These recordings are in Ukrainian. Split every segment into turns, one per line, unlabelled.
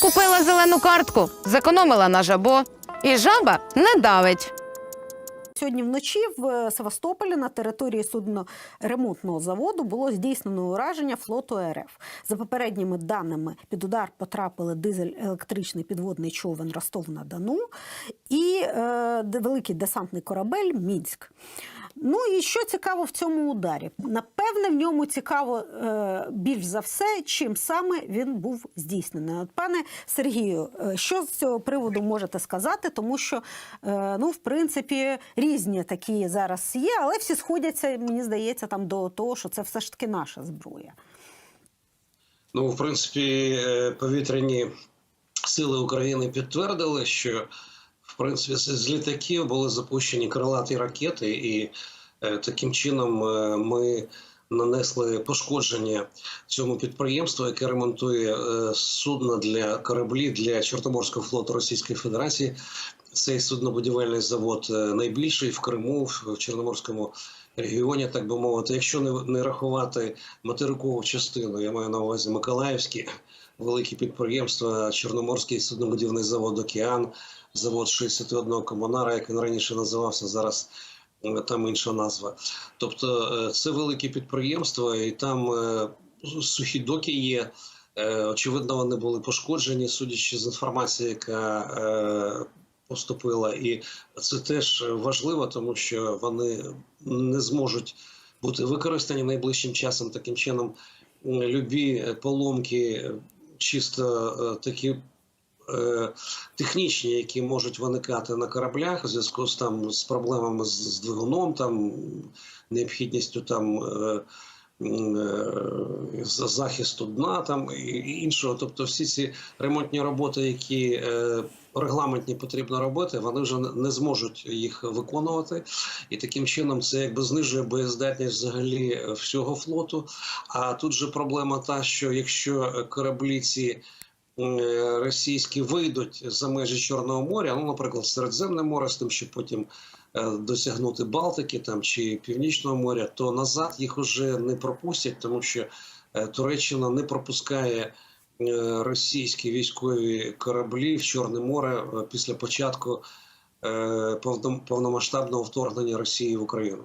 Купила зелену картку, зекономила на жабо, і жаба не давить.
Сьогодні вночі в е, Севастополі на території судноремонтного заводу було здійснено ураження флоту РФ. За попередніми даними, під удар потрапили дизель-електричний підводний човен Ростов-на-Дону і е, великий десантний корабель Мінськ. Ну і що цікаво в цьому ударі? Напевне, в ньому цікаво е, більш за все, чим саме він був здійснений. От, пане Сергію, е, що з цього приводу можете сказати? Тому що, е, ну, в принципі, різні такі зараз є, але всі сходяться, мені здається, там до того, що це все ж таки наша зброя.
Ну, в принципі, повітряні сили України підтвердили, що принципі з літаків були запущені крилаті ракети, і е, таким чином е, ми нанесли пошкодження цьому підприємству, яке ремонтує е, судна для кораблі для Чорноморського флоту Російської Федерації. Цей суднобудівельний завод найбільший в Криму, в Чорноморському регіоні, так би мовити. Якщо не, не рахувати материкову частину, я маю на увазі Миколаївські великі підприємства, Чорноморський суднобудівний завод Океан, завод 61 комунара, як він раніше називався, зараз е, там інша назва. Тобто е, це великі підприємства, і там е, сухі доки є. Очевидно, вони були пошкоджені, судячи з інформації, яка поступила, і це теж важливо, тому що вони не зможуть бути використані найближчим часом. Таким чином, любі поломки, чисто такі. Е, Технічні, які можуть виникати на кораблях у зв'язку з там з проблемами з, двигуном, там необхідністю там е, е, за- захисту дна, там і іншого. Тобто, всі ці ремонтні роботи, які регламентні потрібно робити, вони вже не- зможуть їх виконувати, і таким чином це якби знижує боєздатність взагалі всього флоту. А тут же проблема та, що якщо кораблі ці російські вийдуть за межі Чорного моря, ну, наприклад, Середземне море, з тим, щоб потім е, досягнути Балтики там чи Північного моря, то назад їх уже не пропустять, тому що е, Туреччина не пропускає е, російські військові кораблі в Чорне море е, після початку е, повном- повномасштабного вторгнення Росії в Україну.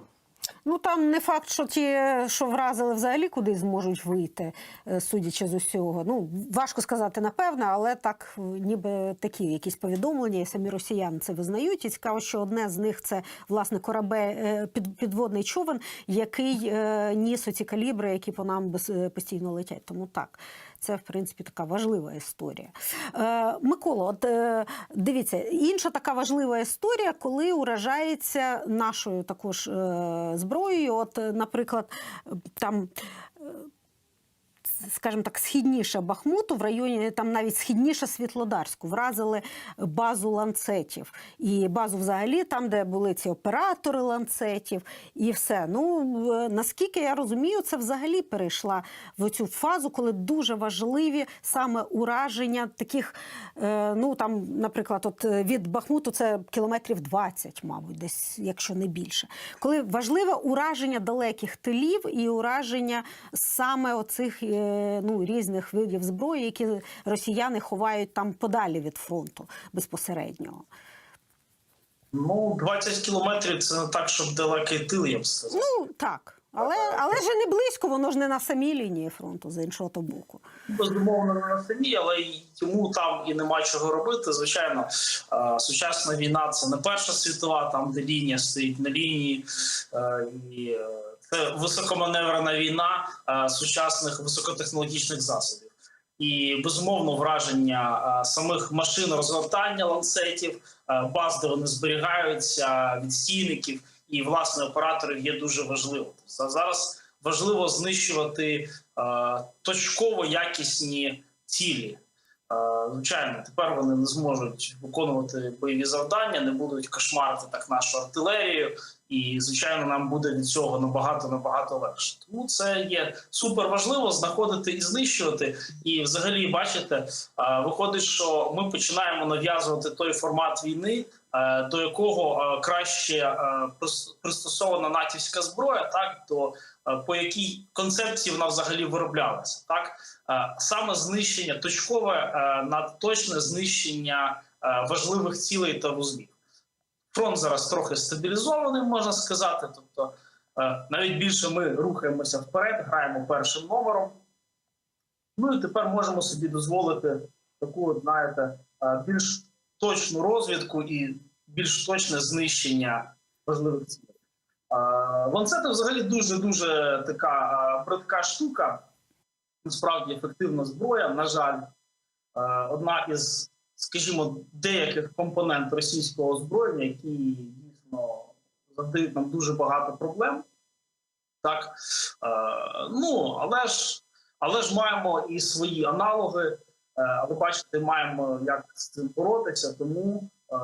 Ну там не факт, що ті, що вразили, взагалі куди зможуть вийти, е, судячи з усього. Ну важко сказати напевно, але так е, ніби такі якісь повідомлення, і самі росіяни це визнають. І цікаво, що одне з них це власне корабель під, підводний човен, який е, ніс оці калібри, які по нам е, постійно летять. Тому так. Це в принципі така важлива історія. Е, Микола, от е, дивіться, інша така важлива історія, коли уражається нашою також е, зброєю. От, наприклад, там. Скажімо так, східніше Бахмуту, в районі там навіть східніше Світлодарську, вразили базу ланцетів. І базу взагалі, там, де були ці оператори ланцетів, і все. Ну наскільки я розумію, це взагалі перейшла в цю фазу, коли дуже важливі саме ураження таких, е, ну там, наприклад, от е, від Бахмуту це кілометрів 20, мабуть, десь, якщо не більше. Коли важливе ураження далеких тилів і ураження саме оцих е, ну, різних видів зброї, які росіяни ховають там подалі від фронту безпосереднього.
Ну, 20 кілометрів це не так, щоб далекий тил, я б сказав.
Ну так. Але, але ж не близько, воно ж не на самій лінії фронту з іншого то боку.
Безумовно, не на самі, але йому там і нема чого робити. Звичайно, е, сучасна війна це не перша світова, там де лінія стоїть на лінії, е, і е, це високоманеврена війна е, сучасних високотехнологічних засобів. І безумовно враження е, самих машин розгортання ланцетів, е, баз, де вони зберігаються, відстійників і власне операторів є дуже важливо. Тобто зараз важливо знищувати точково якісні цілі. Звичайно, тепер вони не зможуть виконувати бойові завдання, не будуть кошмарити так нашу артилерію І звичайно, нам буде від цього набагато набагато легше. Тому це є супер важливо знаходити і знищувати. І, взагалі, бачите, виходить, що ми починаємо нав'язувати той формат війни, е, до якого е, краще е, пристосована натівська зброя, так до по якій концепції вона взагалі вироблялася, так саме знищення точкове е, на точне знищення важливих цілей та вузлів. Фронт зараз трохи стабілізований, можна сказати. Тобто, е, навіть більше ми рухаємося вперед, граємо першим номером. Ну і тепер можемо собі дозволити таку, знаєте, е, більш точну розвідку і більш точне знищення важливих цілей. Е, Ланцети взагалі дуже дуже така бридка штука. Насправді ефективна зброя. На жаль, одна із, скажімо, деяких компонент російського озброєння, які дійсно завдають нам дуже багато проблем. Так, е, ну але ж, але ж маємо і свої аналоги. Е, А ви бачите, маємо як з цим боротися, тому е,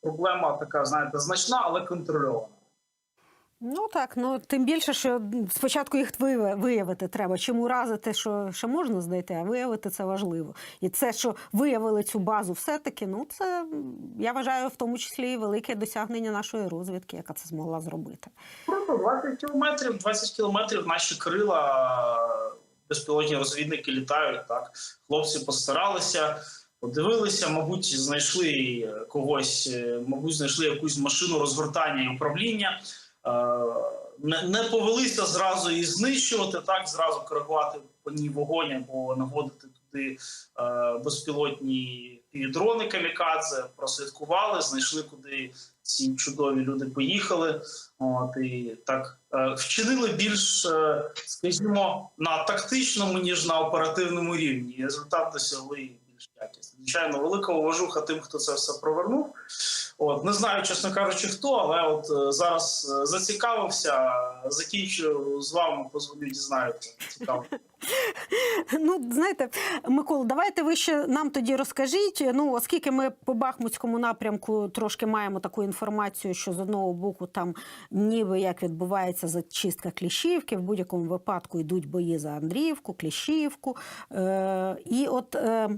проблема така, знаєте, значна, але контрольована.
Ну так, ну тим більше, що спочатку їх вияви- виявити треба. Чим уразити, що ще можна знайти, а виявити це важливо. І це, що виявили цю базу, все-таки, ну це я вважаю, в тому числі і велике досягнення нашої розвідки, яка це змогла зробити.
Круто, 20 кілометрів, 20 кілометрів наші крила, безпілотні розвідники літають. Так, хлопці постаралися, подивилися, мабуть, знайшли когось, мабуть, знайшли якусь машину розгортання і управління. Е, Не, повелися зразу її знищувати, так зразу коригувати по ній вогонь або наводити туди е, безпілотні і дрони камікадзе, прослідкували, знайшли, куди ці чудові люди поїхали. От і так е, вчинили більш, скажімо, на тактичному ніж на оперативному рівні. Результат досягли більш якісний. Звичайно, велика уважуха тим, хто це все провернув. От не знаю, чесно кажучи, хто, але от е, зараз е, зацікавився. Закінчу з вами, позвоню, дізнаюся. Цікаво.
Ну, знаєте, Микола, давайте ви ще нам тоді розкажіть. Ну, оскільки ми по Бахмутському напрямку трошки маємо таку інформацію, що з одного боку там ніби як відбувається зачистка Кліщівки, в будь-якому випадку йдуть бої за Андріївку, Кліщівку. Е, і от. Е,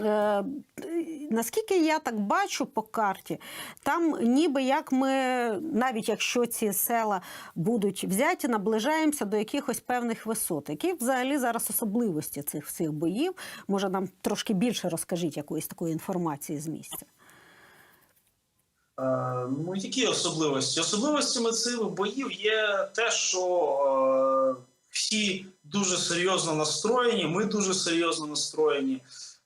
Е, наскільки я так бачу по карті, там ніби як ми, навіть якщо ці села будуть взяті, наближаємося до якихось певних висот. Які взагалі зараз особливості цих всіх боїв? Може, нам трошки більше розкажіть якоїсь такої інформації з місця?
Е, ну, які особливості? Особливостями цих боїв є те, що е, всі дуже серйозно настроєні, ми дуже серйозно настроєні.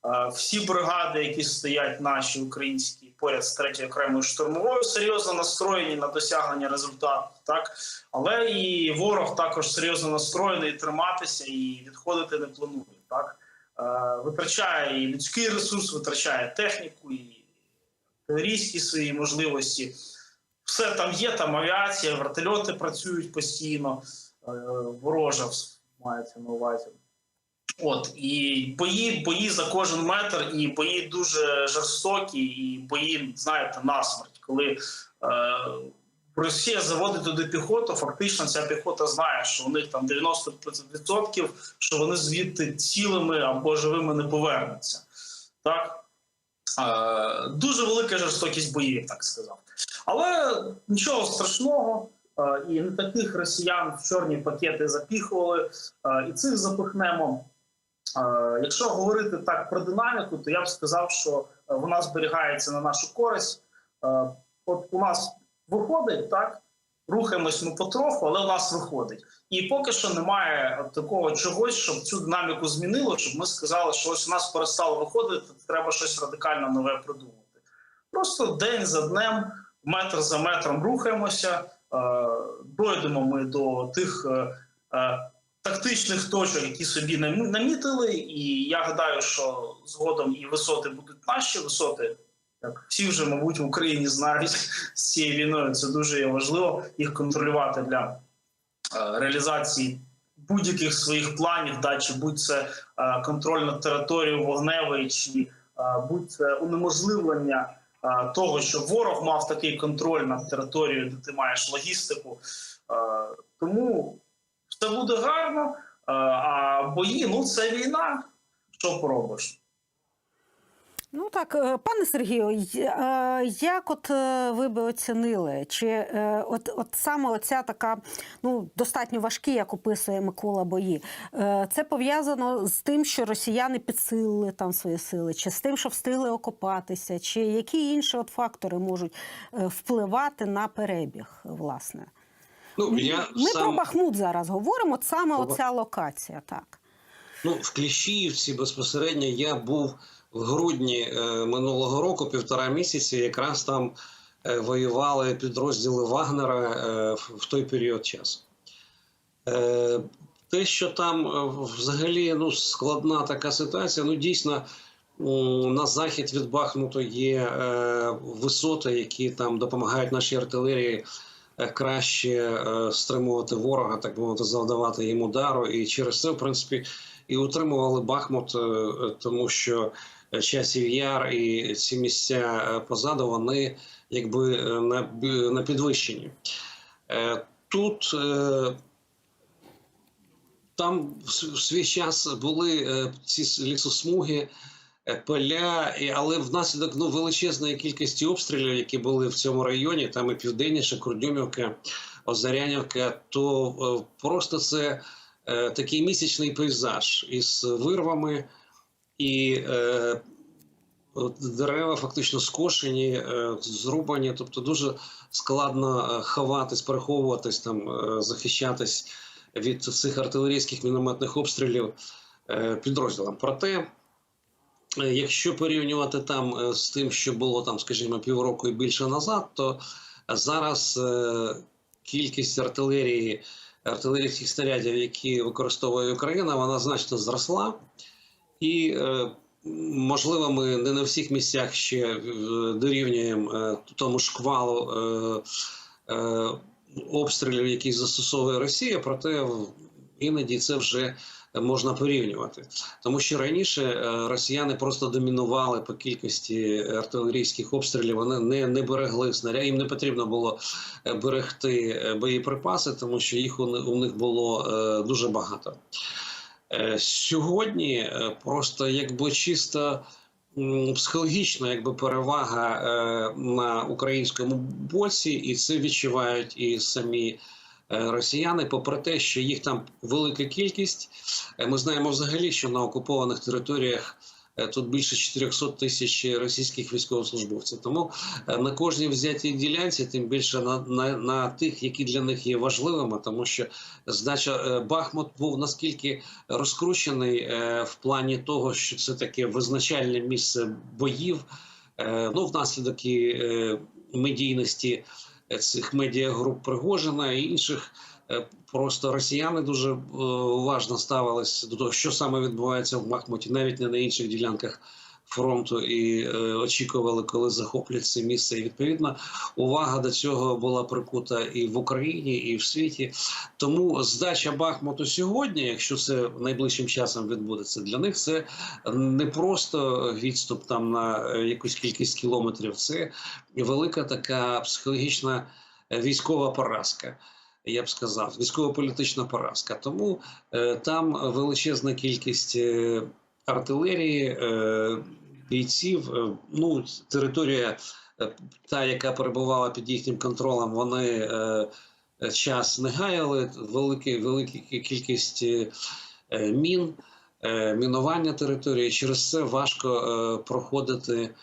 Е, всі бригади, які стоять наші українські поряд з третьою окремою штурмовою, серйозно настроєні на досягнення результату. Так, але і ворог також серйозно настроєний триматися і відходити не планує. Так, е, витрачає і людський ресурс, витрачає техніку і артилерійські свої можливості. Все там є, там авіація, вертольоти працюють постійно, е, ворожа мається на увазі. От і бої, бої за кожен метр, і бої дуже жорстокі, і бої, знаєте, насмерть. Коли е, Росія заводить туди піхоту, фактично ця піхота знає, що у них там 90%, що вони звідти цілими або живими не повернуться. Так? Е, дуже велика жорстокість боїв, так сказав. Але нічого страшного. е, І не таких росіян в чорні пакети запіхували, е, і цих запихнемо. Е, Якщо говорити так про динаміку, то я б сказав, що е, вона зберігається на нашу користь. Е, От у нас виходить так, рухаємось ми потроху, але у нас виходить. І поки що немає такого чогось, щоб цю динаміку змінило, щоб ми сказали, що ось у нас перестало виходити, треба щось радикально нове придумати. Просто день за днем, метр за метром рухаємося, дойдемо ми до тих тактичних точок, які собі нам- намітили. І я гадаю, що згодом і висоти будуть наші висоти. Як всі вже, мабуть, в Україні знають з цією війною. Це дуже є важливо їх контролювати для е, реалізації будь-яких своїх планів, да, чи будь це е, контроль над територією вогневої, чи е, будь це унеможливлення того, щоб ворог мав такий контроль над територією, де ти маєш логістику. Тому все буде гарно. Е, А бої ну це війна. Що поробиш?
Ну так, е, пане Сергію, е, як от ви би оцінили, чи от, от саме оця така ну достатньо важкі, як описує Микола бої, це пов'язано з тим, що росіяни підсилили там свої сили, чи з тим, що встигли окопатися, чи які інші от фактори можуть впливати на перебіг, власне?
Ну, я
Ми
сам...
про Бахмут зараз говоримо, от саме
Бах-
оця локація, так.
Ну, в Кліщіївці безпосередньо я був в грудні е, минулого року, півтора місяці, якраз там е, воювали підрозділи Вагнера е, в, в той період часу. Е, те, що там е, взагалі ну, складна така ситуація, ну дійсно. На захід від Бахмуту є е, висоти, які там допомагають нашій артилерії краще е, стримувати ворога, так би мовити, завдавати їм удару. І через це, в принципі, і утримували Бахмут, е, е, тому що часів яр і ці місця е, позаду вони якби е, на, на підвищенні. Е, Тут е, там в свій час були е, ці лісосмуги. Е, Поля, але внаслідок ну, величезної кількості обстрілів, які були в цьому районі, там і південніше, Курдюмівка, Озарянівка, то е, просто це е, такий місячний пейзаж із вирвами і дерева фактично скошені, зрубані. Тобто дуже складно ховатись, переховуватись, там, захищатись від цих артилерійських мінометних обстрілів підрозділам. Проте, якщо порівнювати там е, з тим, що було там, скажімо, півроку і більше назад, то зараз е, кількість артилерії, артилерійських снарядів, які використовує Україна, вона значно зросла. І е, можливо, ми не на всіх місцях ще е, дорівнюємо е, тому шквалу е, е, обстрілів, які застосовує Росія, проте іноді це вже можна порівнювати. Тому що раніше е, росіяни просто домінували по кількості артилерійських обстрілів. Вони не, не берегли снаряд. Їм не потрібно було е, берегти е, боєприпаси, тому що їх у, них було дуже багато. Сьогодні просто якби чисто психологічна якби перевага на українському боці, і це відчувають і самі росіяни, попри те, що їх там велика кількість. Е, Ми знаємо взагалі, що на окупованих територіях е, тут більше 400 тисяч російських військовослужбовців. Тому е, на кожній взятій ділянці, тим більше на, на, на тих, які для них є важливими, тому що здача е, Бахмут був наскільки розкручений е, в плані того, що це таке визначальне місце боїв. Е, ну, внаслідок і е, медійності е, цих медіагруп Пригожина і інших. е, Просто росіяни дуже е, уважно ставились до того, що саме відбувається в Бахмуті, навіть не на інших ділянках фронту, і е, очікували, коли захоплять це місце. І відповідно увага до цього була прикута і в Україні, і в світі. Тому здача Бахмуту сьогодні, якщо це найближчим часом відбудеться, для них це не просто відступ там на е, якусь кількість кілометрів, це велика така психологічна е, військова поразка. Я б сказав, військово-політична поразка. Тому е, там величезна кількість е, артилерії, е, бійців. Е, ну, територія, е, та, яка перебувала під їхнім контролем, вони час не гаяли. Велика, велика кількість мін, мінування території. Через це важко проходити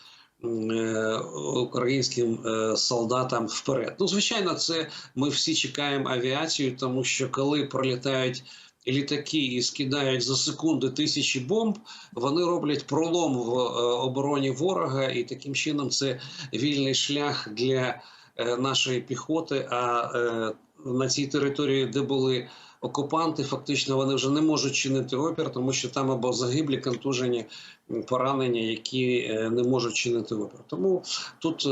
українським солдатам вперед. Ну, звичайно, це ми всі чекаємо авіацію, тому що коли пролітають. Літаки і скидають за секунди тисячі бомб. Вони роблять пролом в е, обороні ворога, і таким чином це вільний шлях для е, нашої піхоти. А е, на цій території, де були окупанти, фактично вони вже не можуть чинити опір, тому що там або загиблі, контужені, м, поранені, які не можуть чинити опір. Тому тут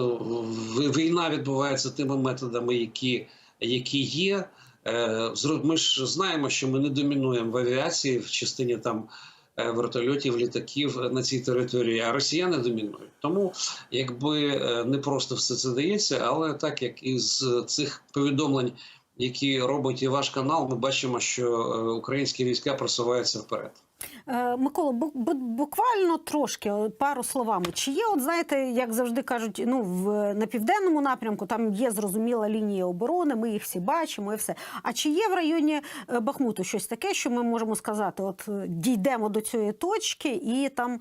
війна відбувається тими методами, які, які є. Е, Ми ж знаємо, що ми не домінуємо в авіації в частині там е, вертольотів, літаків на цій території, а росіяни домінують. Тому якби е, не просто все це дається, але так як із цих повідомлень, які робить і ваш канал, ми бачимо, що е, українські війська просуваються вперед.
Е, Микола, бу- бу- буквально трошки е, пару словами. Чи є, от знаєте, як завжди кажуть, ну в на південному напрямку там є зрозуміла лінія оборони, ми їх всі бачимо і все. А чи є в районі е, Бахмуту щось таке, що ми можемо сказати? От дійдемо до цієї точки, і там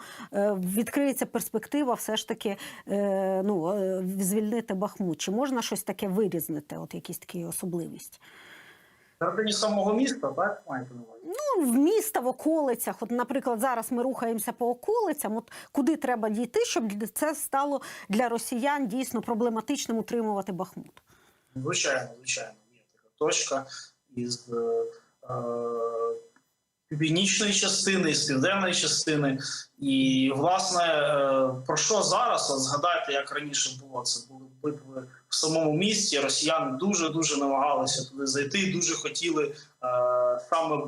відкриється перспектива, все ж таки ну, звільнити Бахмут? Чи можна щось таке вирізнити? От якісь такі особливість?
Всередині самого міста, так маєте на увазі?
Ну, в міста, в околицях. От, наприклад, зараз ми рухаємося по околицям. От куди треба дійти, щоб це стало для росіян дійсно проблематичним утримувати Бахмут?
Звичайно, звичайно, є така точка із е, е, північної частини, з південної частини. І, власне, е, про що зараз? Згадайте, як раніше було. Це були битви в самому місті. Росіяни дуже дуже намагалися туди зайти, дуже хотіли е, саме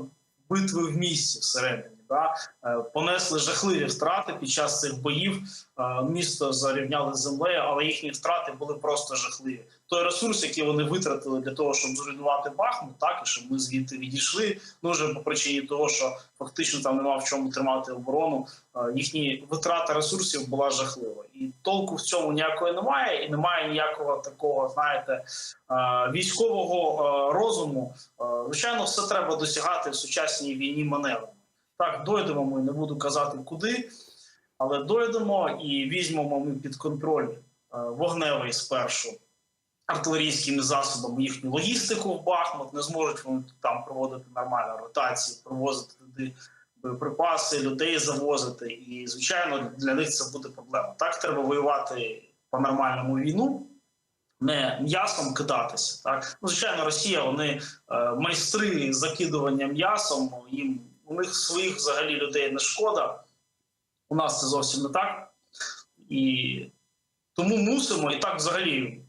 битви в місті всередині. Да? Е, Понесли жахливі втрати під час цих боїв. Е, Місто зарівняли землею, але їхні втрати були просто жахливі. Той ресурс, який вони витратили для того, щоб зруйнувати Бахмут, так і щоб ми звідти відійшли. Ну вже по причині того, що фактично там нема в чому тримати оборону. е, Їхні витрата ресурсів була жахлива, і толку в цьому ніякої немає, і немає ніякого такого, знаєте, військового розуму. Звичайно, все треба досягати в сучасній війні маневрами. Так, дойдемо ми, не буду казати куди, але дойдемо і візьмемо ми під контроль е, вогневий спершу артилерійськими засобами їхню логістику в Бахмут. Не зможуть вони там проводити нормальну ротацію, привозити туди боєприпаси, людей завозити. І звичайно, для них це буде проблема. Так треба воювати по нормальному війну. Не м'ясом кидатися, так ну звичайно, Росія вони е, майстри закидування м'ясом. Їм у них своїх взагалі людей не шкода. У нас це зовсім не так. І тому мусимо, і так взагалі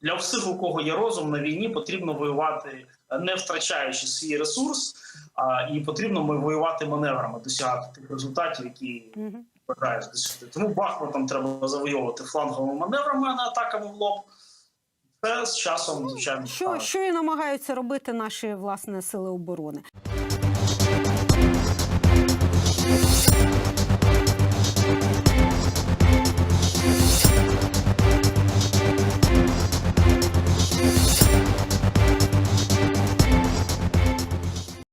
для всіх, у кого є розум на війні, потрібно воювати не втрачаючи свій ресурс, а і потрібно воювати маневрами, досягати тих результатів, які бажаєш досягти. Тому Бахмутом треба завойовувати фланговими маневрами, а не атаками в лоб. Це з часом, звичайно,
Що, що і намагаються робити наші власне сили оборони.